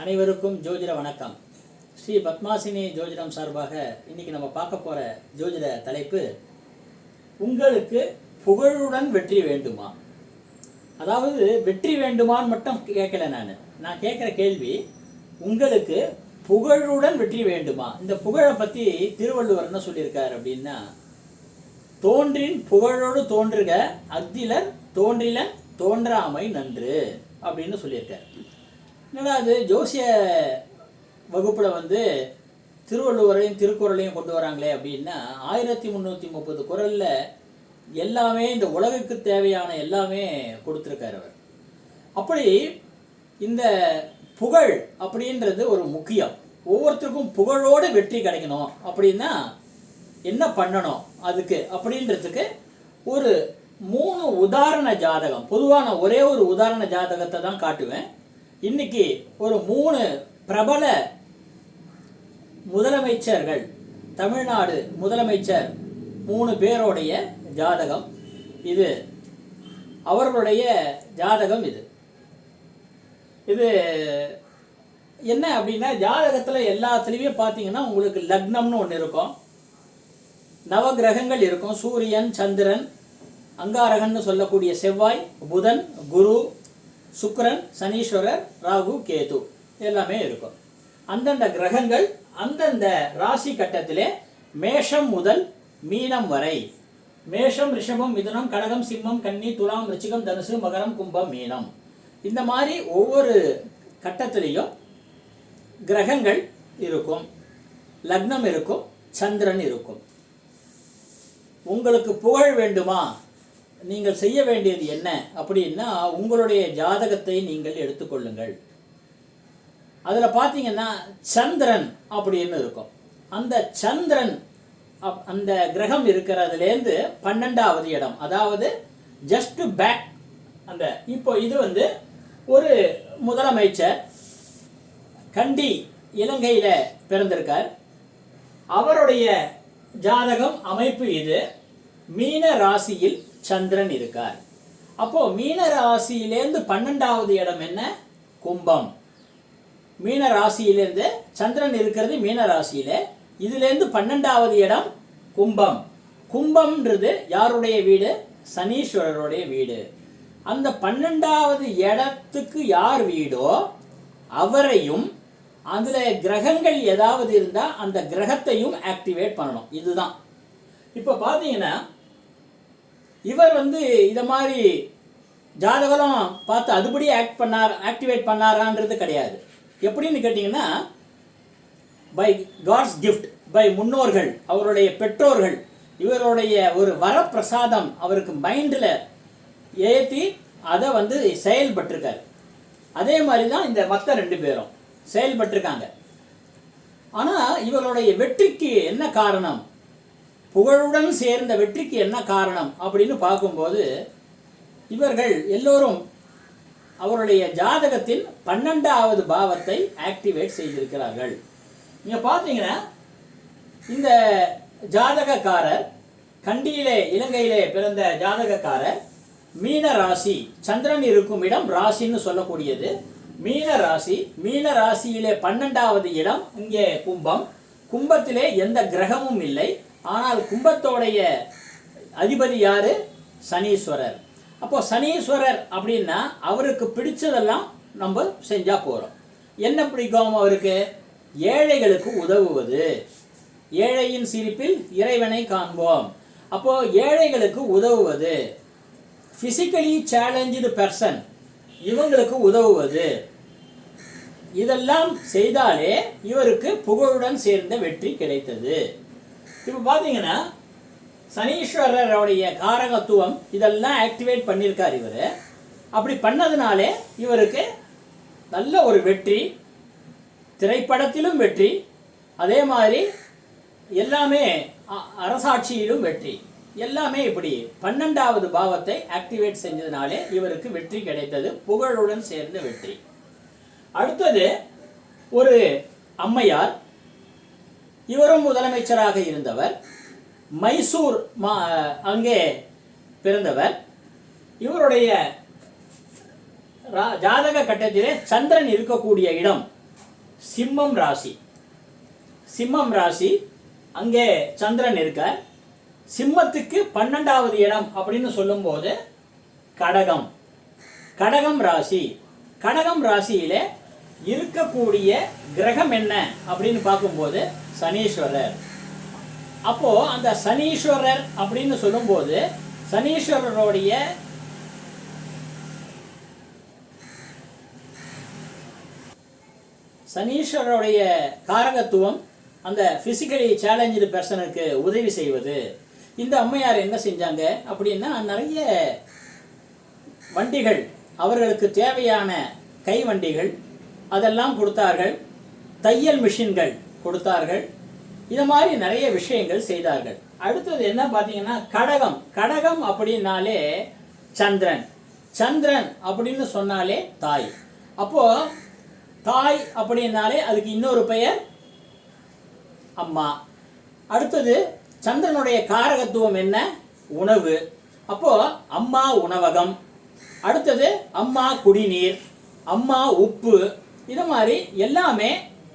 அனைவருக்கும் ஜோதிட வணக்கம். ஸ்ரீ பத்மாசினி ஜோதிடம் சார்பாக இன்னைக்கு நம்ம பார்க்க போற ஜோதிட தலைப்பு உங்களுக்கு புகழுடன் வெற்றி வேண்டுமா? அதாவது வெற்றி வேண்டுமான்னு மட்டும் கேட்கல நான். நான் கேட்குற கேள்வி உங்களுக்கு புகழுடன் வெற்றி வேண்டுமா? இந்த புகழை பற்றி திருவள்ளுவர் என்ன சொல்லியிருக்கார் அப்படின்னா தோன்றின் புகழோடு தோன்றுக அத்திலர் தோன்றிலன் தோன்றாமை நன்று அப்படின்னு சொல்லியிருக்கார். என்னடா அது ஜோசிய வகுப்புல வந்து திருவள்ளுவரையும் திருக்குறளையும் கொண்டு வராங்களே அப்படின்னா ஆயிரத்தி முந்நூற்றி முப்பது குரல்ல எல்லாமே இந்த உலகுக்கு தேவையான எல்லாமே கொடுத்துருக்காரு அவர். அப்படி இந்த புகழ் அப்படின்றது ஒரு முக்கியம். ஒவ்வொருத்தருக்கும் புகழோடு வெற்றி கிடைக்கணும். அப்படின்னா என்ன பண்ணணும் அதுக்கு அப்படின்றதுக்கு ஒரு மூணு உதாரண ஜாதகம். பொதுவான ஒரே ஒரு உதாரண ஜாதகத்தை தான் காட்டுவேன். இன்னைக்கு ஒரு மூணு பிரபல முதலமைச்சர்கள் தமிழ்நாடு முதலமைச்சர் மூணு பேருடைய ஜாதகம் இது. அவர்களுடைய ஜாதகம் இது. இது என்ன அப்படின்னா ஜாதகத்தில் எல்லாத்துலேயுமே பார்த்தீங்கன்னா உங்களுக்கு லக்னம்னு ஒன்று இருக்கும். நவகிரகங்கள் இருக்கும். சூரியன் சந்திரன் அங்காரகன்னு சொல்லக்கூடிய செவ்வாய் புதன் குரு சுக்கரன் சனீஸ்வரர் ராகு கேது எல்லாமே இருக்கும். அந்தந்த கிரகங்கள் அந்தந்த ராசி கட்டத்திலே மேஷம் முதல் மீனம் வரை. மேஷம் ரிஷபம் மிதுனம் கடகம் சிம்மம் கன்னி துலாம் ரிச்சிகம் தனுசு மகரம் கும்பம் மீனம். இந்த மாதிரி ஒவ்வொரு கட்டத்திலையும் கிரகங்கள் இருக்கும். லக்னம் இருக்கும் சந்திரன் இருக்கும். உங்களுக்கு புகழ் வேண்டுமா? நீங்கள் செய்ய வேண்டியது என்ன அப்படின்னா உங்களுடைய ஜாதகத்தை நீங்கள் எடுத்துக்கொள்ளுங்கள். அதில் பார்த்தீங்கன்னா சந்திரன் அப்படின்னு இருக்கும். அந்த சந்திரன் அப்- அந்த கிரகம் இருக்கிறதுலேருந்து பன்னெண்டாவது இடம். அதாவது ஜஸ்ட் பேக் அந்த இப்போ இது வந்து ஒரு முதலமைச்சர் கண்டி இலங்கையில் பிறந்திருக்கார். அவருடைய ஜாதகம் அமைப்பு இது. மீன ராசியில் சந்திரன் இருக்கார். அப்போ மீன ராசியிலேருந்து பன்னெண்டாவது இடம் என்ன? கும்பம். மீன ராசியிலேருந்து சந்திரன் இருக்கிறது மீன ராசியில இதுலேருந்து பன்னெண்டாவது இடம் கும்பம். கும்பம்ன்றது யாருடைய வீடு? சனீஸ்வரருடைய வீடு. அந்த பன்னெண்டாவது இடத்துக்கு யார் வீடோ அவரையும் அதில் கிரகங்கள் ஏதாவது இருந்தால் அந்த கிரகத்தையும் ஆக்டிவேட் பண்ணணும். இதுதான். இப்போ பார்த்தீங்கன்னா இவர் வந்து இதை மாதிரி ஜாதகம் பார்த்து அதுபடி ஆக்ட் பண்ணார் ஆக்டிவேட் பண்ணாரான்றது கிடையாது. எப்படின்னு கேட்டிங்கன்னா பை காட்ஸ் கிஃப்ட் பை முன்னோர்கள் அவருடைய பெற்றோர்கள் இவருடைய ஒரு வரப்பிரசாதம் அவருக்கு மைண்டில் ஏற்றி அதை வந்து செயல்பட்டிருக்காரு. அதே மாதிரி தான் இந்த மற்ற ரெண்டு பேரும் செயல்பட்டிருக்காங்க. ஆனால் இவருடைய வெற்றிக்கு என்ன காரணம்? புகழுடன் சேர்ந்த வெற்றிக்கு என்ன காரணம் அப்படின்னு பார்க்கும்போது இவர்கள் எல்லோரும் அவருடைய ஜாதகத்தின் பன்னெண்டாவது பாவத்தை ஆக்டிவேட் செய்திருக்கிறார்கள். நீங்கள் பார்த்தீங்கன்னா இந்த ஜாதகக்காரர் கண்டியிலே இலங்கையிலே பிறந்த ஜாதகக்காரர் மீன ராசி சந்திரன் இருக்கும் இடம் ராசின்னு சொல்லக்கூடியது. மீன ராசி மீன ராசியிலே பன்னெண்டாவது இடம் இங்கே கும்பம். கும்பத்திலே எந்த கிரகமும் இல்லை. ஆனால் கும்பத்தோடைய அதிபதி யார்? சனீஸ்வரர். அப்போ சனீஸ்வரர் அப்படின்னா அவருக்கு பிடிச்சதெல்லாம் நம்ம செஞ்சால் போகிறோம் என்ன பிடிக்கும் அவருக்கு? ஏழைகளுக்கு உதவுவது. ஏழையின் சிரிப்பில் இறைவனை காண்போம். அப்போ ஏழைகளுக்கு உதவுவது. ஃபிசிக்கலி சேலஞ்சு பர்சன் இவங்களுக்கு உதவுவது. இதெல்லாம் செய்தாலே இவருக்கு புகழுடன் சேர்ந்த வெற்றி கிடைத்தது. இப்போ பார்த்தீங்கன்னா சனீஸ்வரருடைய காரகத்துவம் இதெல்லாம் ஆக்டிவேட் பண்ணியிருக்கார் இவர். அப்படி பண்ணதுனாலே இவருக்கு நல்ல ஒரு வெற்றி திரைப்படத்திலும் வெற்றி அதே மாதிரி எல்லாமே அ- அரசாட்சியிலும் வெற்றி. எல்லாமே இப்படி பன்னெண்டாவது பாவத்தை ஆக்டிவேட் செஞ்சதுனாலே இவருக்கு வெற்றி கிடைத்தது புகழுடன் சேர்ந்த வெற்றி. அடுத்தது ஒரு அம்மையார் இவரும் முதலமைச்சராக இருந்தவர். மைசூர் மா அங்கே பிறந்தவர். இவருடைய ஜாதக கட்டத்திலே சந்திரன் இருக்கக்கூடிய இடம் சிம்மம் ராசி. சிம்மம் ராசி அங்கே சந்திரன் இருக்கார். சிம்மத்துக்கு பன்னெண்டாவது இடம் அப்படின்னு சொல்லும்போது கடகம். கடகம் ராசி. கடகம் ராசியிலே இருக்கக்கூடிய கிரகம் என்ன அப்படின்னு பார்க்கும்போது சனீஸ்வரர். அப்போ அந்த சனீஸ்வரர் அப்படின்னு சொல்லும்போது சனீஸ்வரருடைய சனீஸ்வரருடைய காரகத்துவம் அந்த பிசிக்கலி சேலஞ்சு பர்சனுக்கு உதவி செய்வது. இந்த அம்மையார் என்ன செஞ்சாங்க அப்படின்னா நிறைய வண்டிகள் அவர்களுக்கு தேவையான கை வண்டிகள் அதெல்லாம் கொடுத்தார்கள். தையல் மிஷின்கள் கொடுத்தார்கள். இது மாதிரி நிறைய விஷயங்கள் செய்தார்கள். அடுத்தது என்ன பார்த்தீங்கன்னா கடகம். கடகம் அப்படின்னாலே சந்திரன். சந்திரன் அப்படின்னு சொன்னாலே தாய். அப்போ தாய் அப்படின்னாலே அதுக்கு இன்னொரு பெயர் அம்மா. அடுத்தது சந்திரனுடைய காரகத்துவம் என்ன? உணவு. அப்போ அம்மா உணவகம். அடுத்தது அம்மா குடிநீர். அம்மா உப்பு. இது மாதிரி எல்லாமே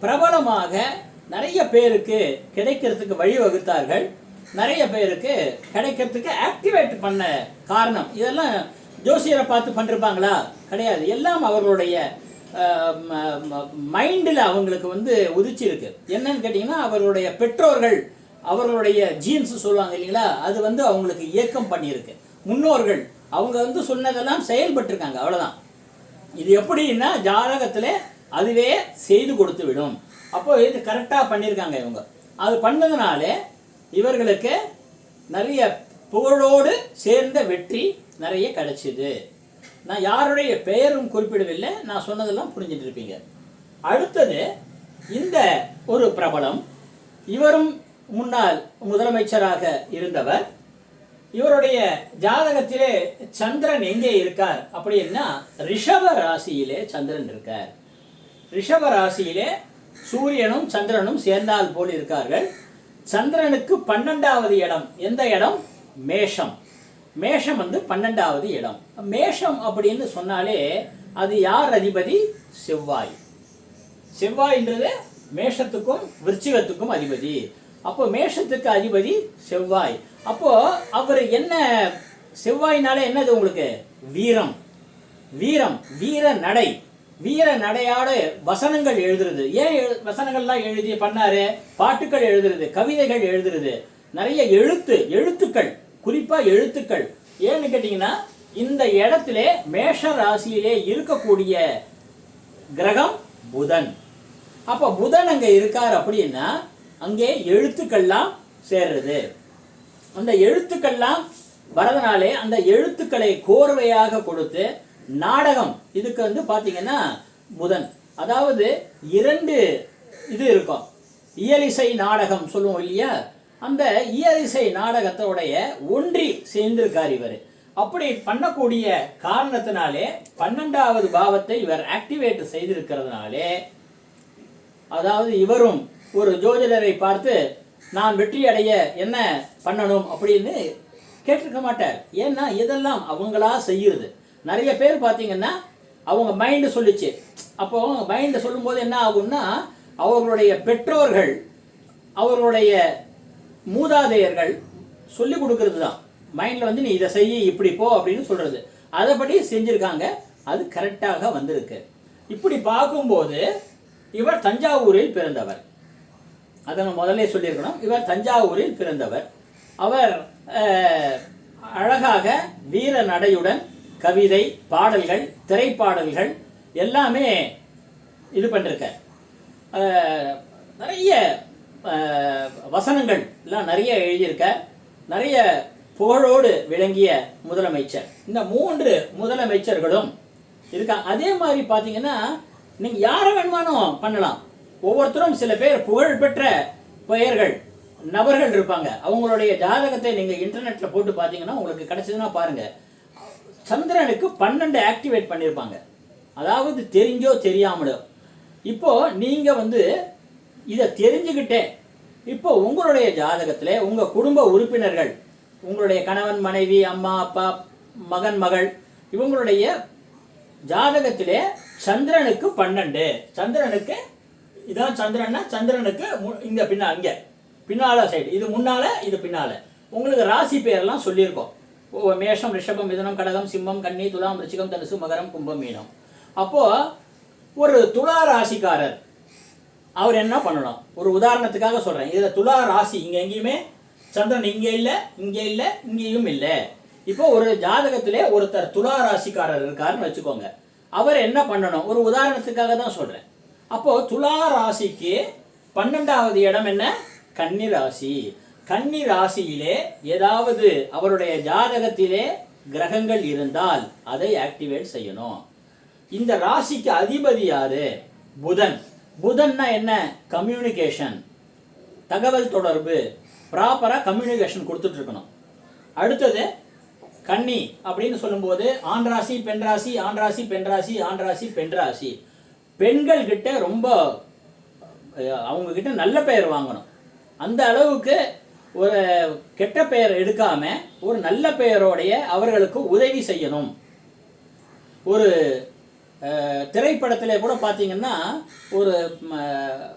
பிரபலமாக நிறைய பேருக்கு கிடைக்கிறதுக்கு வழிவகுத்தார்கள். நிறைய பேருக்கு கிடைக்கிறதுக்கு ஆக்டிவேட் பண்ண காரணம். இதெல்லாம் ஜோசியரை பார்த்து பண்ணிருப்பாங்களா? கிடையாது. எல்லாம் அவர்களுடைய மைண்டில் அவங்களுக்கு வந்து உதிச்சிருக்கு என்னன்னு கேட்டிங்கன்னா அவர்களுடைய பெற்றோர்கள் அவர்களுடைய ஜீன்ஸ் சொல்லுவாங்க இல்லைங்களா? அது வந்து அவங்களுக்கு இயக்கம் பண்ணியிருக்கு. முன்னோர்கள் அவங்க வந்து சொன்னதெல்லாம் செயல்பட்டிருக்காங்க. அவ்வளோதான் இது எப்படின்னா ஜாதகத்தில் அதுவே செய்து கொடுத்து விடும் அப்போ இது கரெக்டாக பண்ணியிருக்காங்க இவங்க. அது பண்ணதுனால இவர்களுக்கு நிறைய புகழோடு சேர்ந்த வெற்றி நிறைய கிடைச்சிது. நான் யாருடைய பெயரும் குறிப்பிடவில்லை நான் சொன்னதெல்லாம் புரிஞ்சுட்டு இருப்பீங்க. அடுத்தது இந்த ஒரு பிரபலம் இவரும் முன்னாள் முதலமைச்சராக இருந்தவர் இவருடைய ஜாதகத்திலே சந்திரன் எங்கே இருக்கார்? அப்படின்னா ரிஷப ராசியிலே சந்திரன் இருக்கார். ரிஷப ராசியிலே சூரியனும் சந்திரனும் சேர்ந்தால் போல் இருக்கார்கள். சந்திரனுக்கு பன்னெண்டாவது இடம். எந்த இடம்? மேஷம். மேஷம் வந்து பன்னெண்டாவது இடம். மேஷம் அப்படின்னு சொன்னாலே அது யார் அதிபதி? செவ்வாய். செவ்வாய்ன்றது மேஷத்துக்கும் விருச்சிகத்துக்கும் அதிபதி. அப்போ மேஷத்துக்கு அதிபதி செவ்வாய். அப்போ அவர் என்ன செவ்வாய்னால என்னது உங்களுக்கு? வீரம். வீரம். வீர நடை. வீர நடையாட வசனங்கள் எழுதுறது. ஏன் எழு- வசனங்கள்லாம் எழுதி பண்ணாரு? பாட்டுக்கள் எழுதுறது கவிதைகள் எழுதுறது. நிறைய எழுத்து எழுத்துக்கள். குறிப்பா எழுத்துக்கள். ஏன்னு கேட்டீங்கன்னா இந்த இடத்துல மேஷ ராசியிலே இருக்கக்கூடிய கிரகம் புதன். அப்ப புதன் அங்க இருக்கார் அப்படின்னா அங்கே எழுத்துக்கள்லாம் சேர்றது. அந்த எழுத்துக்கள்லாம் வரதுனாலே அந்த எழுத்துக்களை கோர்வையாக கொடுத்து நாடகம். இதுக்கு வந்து பார்த்தீங்கன்னா புதன். அதாவது இரண்டு இது இருக்கும். இயலிசை நாடகம் சொல்லுவோம் இல்லையா? அந்த இயலிசை நாடகத்தோடைய ஒன்றி சேர்ந்திருக்கார் இவர். அப்படி பண்ணக்கூடிய காரணத்தினாலே பன்னெண்டாவது பாவத்தை இவர் ஆக்டிவேட் செய்திருக்கிறதுனாலே அதாவது இவரும் ஒரு ஜோதிடரை பார்த்து நான் வெற்றி அடைய என்ன பண்ணணும்? அப்படின்னு கேட்டிருக்க மாட்டார். ஏன்னா இதெல்லாம் அவங்களா செய்யுறது. நிறைய பேர் பார்த்தீங்கன்னா அவங்க மைண்டு சொல்லிச்சு. அப்போ அவங்க மைண்டு சொல்லும்போது என்ன ஆகும்னா அவர்களுடைய பெற்றோர்கள் அவர்களுடைய மூதாதையர்கள் சொல்லி கொடுக்கறது தான் மைண்டில் வந்து நீ இதை செய்ய இப்படி போ அப்படின்னு சொல்கிறது அதைப்படி செஞ்சுருக்காங்க. அது கரெக்டாக வந்திருக்கு. இப்படி பார்க்கும்போது இவர் தஞ்சாவூரில் பிறந்தவர். அதை நான் முதல்ல சொல்லியிருக்கணும். இவர் தஞ்சாவூரில் பிறந்தவர். அவர் அழகாக வீர நடையுடன் கவிதை பாடல்கள் திரைப்பாடல்கள் எல்லாமே இது பண்ணிருக்கார். நிறைய வசனங்கள் எல்லாம் நிறைய எழுதியிருக்கார். நிறைய புகழோடு விளங்கிய முதலமைச்சர். இந்த மூன்று முதலமைச்சர்களும் இருக்காங்க அதே மாதிரி பார்த்தீங்கன்னா நீங்கள் யாரை வேணுமானும் பண்ணலாம். ஒவ்வொருத்தரும் சில பேர் புகழ்பெற்ற பெயர்கள் நபர்கள் இருப்பாங்க. அவங்களுடைய ஜாதகத்தை நீங்கள் இன்டர்நெட்டில் போட்டு பார்த்தீங்கன்னா உங்களுக்கு கிடைச்சதுன்னா பாருங்கள் சந்திரனுக்கு பன்னெண்டு ஆக்டிவேட் பண்ணியிருப்பாங்க அதாவது தெரிஞ்சோ தெரியாமலோ. இப்போ நீங்கள் வந்து இதை தெரிஞ்சுக்கிட்டே இப்போ உங்களுடைய ஜாதகத்தில் உங்கள் குடும்ப உறுப்பினர்கள் உங்களுடைய கணவன் மனைவி அம்மா அப்பா மகன் மகள் இவங்களுடைய ஜாதகத்திலே சந்திரனுக்கு பன்னெண்டு. சந்திரனுக்கு இதான் சந்திரன்னா சந்திரனுக்கு இங்கே இங்க பின்னா இங்க. பின்னால சைடு இது முன்னால இது பின்னால. உங்களுக்கு ராசி பேர்லாம் சொல்லியிருக்கோம். ஓ மேஷம் ரிஷபம் மிதுனம் கடகம் சிம்மம் கன்னி துலாம் ரிச்சிகம் தனுசு மகரம் கும்பம் மீனம். அப்போ ஒரு துலா ராசிக்காரர் அவர் என்ன பண்ணணும்? ஒரு உதாரணத்துக்காக சொல்கிறேன் இதில் துலா ராசி இங்கே எங்கேயுமே சந்திரன் இங்கே இல்லை இங்கே இல்லை இங்கேயும் இல்லை. இப்போ ஒரு ஜாதகத்திலே ஒருத்தர் துலா ராசிக்காரர் இருக்காருன்னு வச்சுக்கோங்க. அவர் என்ன பண்ணணும்? ஒரு உதாரணத்துக்காக தான் சொல்கிறேன் அப்போது துலா ராசிக்கு பன்னெண்டாவது இடம் என்ன? கன்னி ராசி. கன்னி ராசியிலே ஏதாவது அவருடைய ஜாதகத்திலே கிரகங்கள் இருந்தால் அதை ஆக்டிவேட் செய்யணும். இந்த ராசிக்கு அதிபதி யாரு? புதன். புதன்னா என்ன? கம்யூனிகேஷன் தகவல் தொடர்பு. ப்ராப்பராக கம்யூனிகேஷன் கொடுத்துட்டு இருக்கணும் அடுத்தது கன்னி அப்படின்னு சொல்லும்போது ஆண் ராசி பெண் ராசி ஆண் ராசி பெண் ராசி ஆண் ராசி பெண் ராசி. பெண்கள் கிட்ட ரொம்ப அவங்க கிட்ட நல்ல பெயர் வாங்கணும். அந்த அளவுக்கு ஒரு கெட்ட பெயர் எடுக்காம ஒரு நல்ல பெயரோடைய அவர்களுக்கு உதவி செய்யணும். ஒரு திரைப்படத்தில் திரைப்படத்திலே கூட பார்த்தீங்கன்னா ஒரு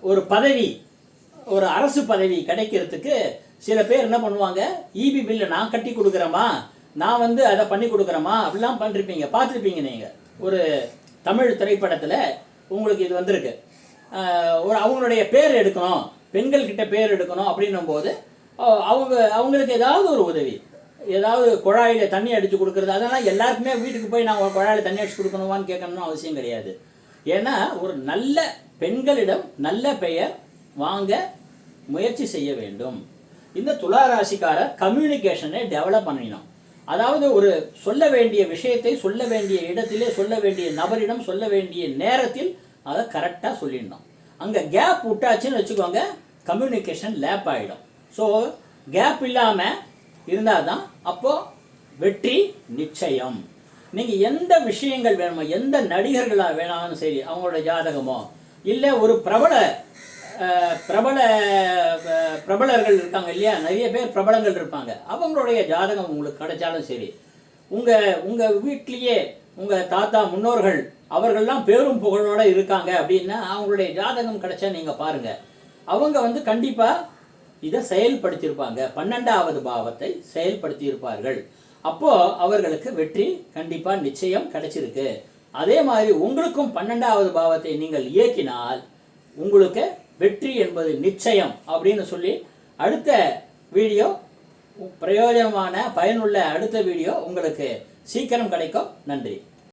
ஒரு பதவி ஒரு அரசு பதவி கிடைக்கிறதுக்கு சில பேர் என்ன பண்ணுவாங்க இபி பில்லை நான் கட்டி கொடுக்குறேம்மா நான் வந்து அதை பண்ணி கொடுக்குறேம்மா அப்படிலாம் பண்ணிருப்பீங்க பார்த்துருப்பீங்க நீங்கள் ஒரு தமிழ் திரைப்படத்தில் உங்களுக்கு இது வந்திருக்கு. ஒரு அவங்களுடைய பேர் எடுக்கணும் பெண்கள் கிட்ட பேர் எடுக்கணும் அப்படின்னும் போது அவங்க அவங்களுக்கு ஏதாவது ஒரு உதவி. ஏதாவது குழாயில் தண்ணி அடித்து கொடுக்குறது அதெல்லாம் எல்லாருக்குமே வீட்டுக்கு போய் நான் குழாயில் தண்ணி அடிச்சு கொடுக்கணுமான்னு கேட்கணும்னு அவசியம் கிடையாது. ஏன்னா ஒரு நல்ல பெண்களிடம் நல்ல பெயர் வாங்க முயற்சி செய்ய வேண்டும். இந்த துலா ராசிக்காரர் கம்யூனிகேஷனை டெவலப் பண்ணினோம். அதாவது ஒரு சொல்ல வேண்டிய விஷயத்தை சொல்ல வேண்டிய இடத்திலே சொல்ல வேண்டிய நபரிடம் சொல்ல வேண்டிய நேரத்தில் அதை கரெக்டாக சொல்லிடணும். அங்கே கேப் விட்டாச்சுன்னு வச்சுக்கோங்க கம்யூனிகேஷன் லேப் ஆகிடும் ஸோ கேப் இல்லாமல் இருந்தால் தான் அப்போது வெற்றி நிச்சயம். நீங்கள் எந்த விஷயங்கள் வேணுமோ எந்த நடிகர்களாக வேணாலும் சரி அவங்களோட ஜாதகமோ இல்லை ஒரு பிரபல பிரபல பிரபலர்கள் இருக்காங்க இல்லையா? நிறைய பேர் பிரபலங்கள் இருப்பாங்க. அவங்களுடைய ஜாதகம் உங்களுக்கு கிடைச்சாலும் சரி உங்கள் உங்கள் வீட்லேயே உங்கள் தாத்தா முன்னோர்கள் அவர்கள்லாம் பேரும் புகழோடு இருக்காங்க அப்படின்னா அவங்களுடைய ஜாதகம் கிடைச்சா நீங்கள் பாருங்கள் அவங்க வந்து கண்டிப்பாக இதை செயல்படுத்தியிருப்பாங்க. பன்னெண்டாவது பாவத்தை செயல்படுத்தியிருப்பார்கள். அப்போது அவர்களுக்கு வெற்றி கண்டிப்பாக நிச்சயம் கிடைச்சிருக்கு. அதே மாதிரி உங்களுக்கும் பன்னெண்டாவது பாவத்தை நீங்கள் இயக்கினால் உங்களுக்கு வெற்றி என்பது நிச்சயம் அப்படின்னு சொல்லி அடுத்த வீடியோ பிரயோஜனமான பயனுள்ள அடுத்த வீடியோ உங்களுக்கு சீக்கிரம் கிடைக்கும். நன்றி.